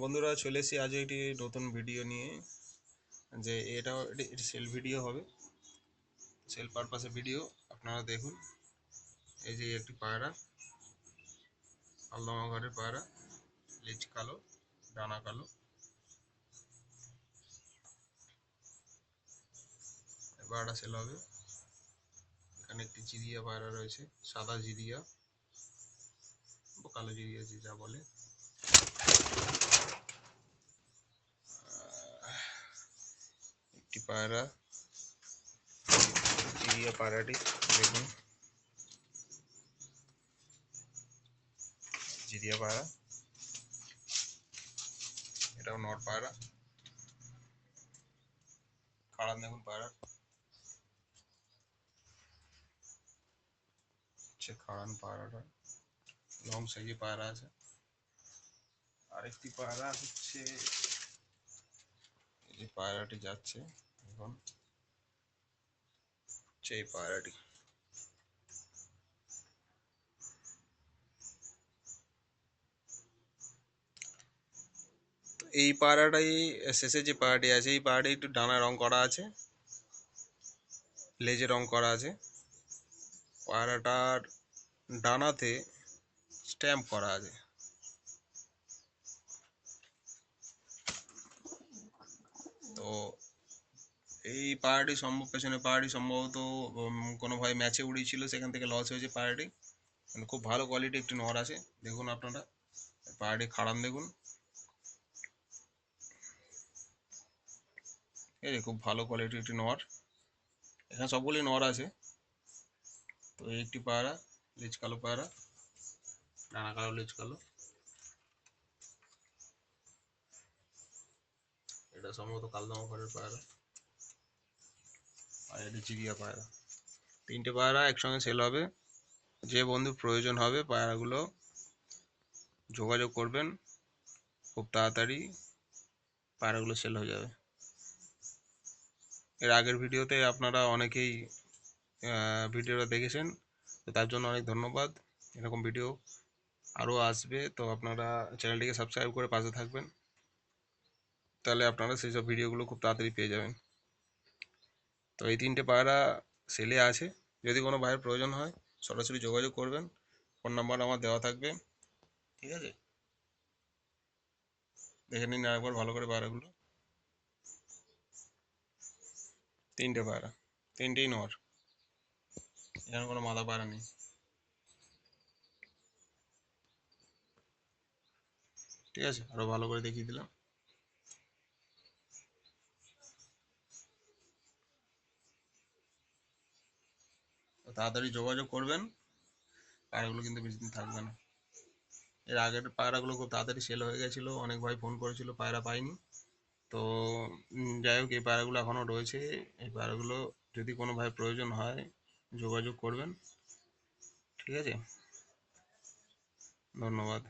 বন্ধুরা চলে এসেছি আজ একটি নতুন ভিডিও নিয়ে, যে এটা এটি সেল ভিডিও হবে। সেল পারপাসে ভিডিও আপনারা দেখুন। এই যে একটি পায়রা আলদমা ঘরের পায়রা লিচ কালো, ডানা কালো। এই পায়রাটা সেল হবে। এখানে একটি জিরিয়া পায়রা রয়েছে, সাদা জিরিয়া কালো জিরিয়া যে যা বলে। একটি পায়রা চিড়িয়া পায়রাটি দেখুন জিরিয়া পায়রা এটাও নট পায়রা কাড়ান দেখুন পায়রা হচ্ছে কাড়ান পায়রাটা লং সাইজে পায়রা আছে আরেকটি পায়রা হচ্ছে এই যে পায়রাটি যাচ্ছে এখন এই পায়রাটি এই পায়রাটাই শেষে যে পায়রাটি আছে। এই পায়রাটি একটু ডানা রং করা আছে। লেজে রং করা আছে। পায়রাটার ডানাতে স্ট্যাম্প করা আছে। তো এই পাহাড়ি সম্ভব পেছনে পাহাড়ি সম্ভবত কোনো ভাই ম্যাচে উড়িয়েছিল সেখান থেকে লস হয়েছে পাহাড়ি মানে খুব ভালো কোয়ালিটি একটি নর আছে, দেখুন আপনারা। পাহাড়ি খাড়ান দেখুন। এই খুব ভালো কোয়ালিটি একটি নর। এখানে সবগুলি নর আছে। তো এই একটি পায়রা লেজ কালো পায়রা নানা কালো, লেজ কালো। এটা সম্ভবত কালদমা ঘরের আর এটা চিড়িয়া পায়রা। তিনটে পায়রা একসঙ্গে সেল হবে। যে বন্ধু প্রয়োজন হবে পায়রাগুলো যোগাযোগ করবেন। খুব তাড়াতাড়ি পায়রাগুলো সেল হয়ে যাবে। এর আগের ভিডিওতে আপনারা অনেকেই ভিডিওটা দেখেছেন। তো তার জন্য অনেক ধন্যবাদ। এরকম ভিডিও আরও আসবে। তো আপনারা চ্যানেলটিকে সাবস্ক্রাইব করে পাশে থাকবেন। তাহলে আপনারা সেই সব ভিডিওগুলো খুব তাড়াতাড়ি পেয়ে যাবেন। তো এই তিনটে পায়রা সেলে আছে। যদি কোনো ভাইয়ের প্রয়োজন হয়, সরাসরি যোগাযোগ করবেন। ফোন নাম্বার আমার দেওয়া থাকবে। ঠিক আছে? দেখে নিন আরেকবার ভালো করে পায়রাগুলো। তিনটে পায়রা, তিনটেই নর। এখানে কোনো মাদা পায়রা নেই। ঠিক আছে? আরও ভালো করে দেখিয়ে দিলাম। তাড়াতাড়ি যোগাযোগ করবেন পায়রাগুলো কিন্তু বেশি দিন থাকবে না। এর আগের পায়রাগুলো খুব তাড়াতাড়ি সেল হয়ে গেছিল, অনেক ভাই ফোন করেছিল, পায়রা পাইনি। তো যাই হোক, এই পায়রাগুলো এখনও রয়েছে। এই পায়রাগুলো যদি কোনো ভাই প্রয়োজন হয়, যোগাযোগ করবেন। ঠিক আছে? ধন্যবাদ।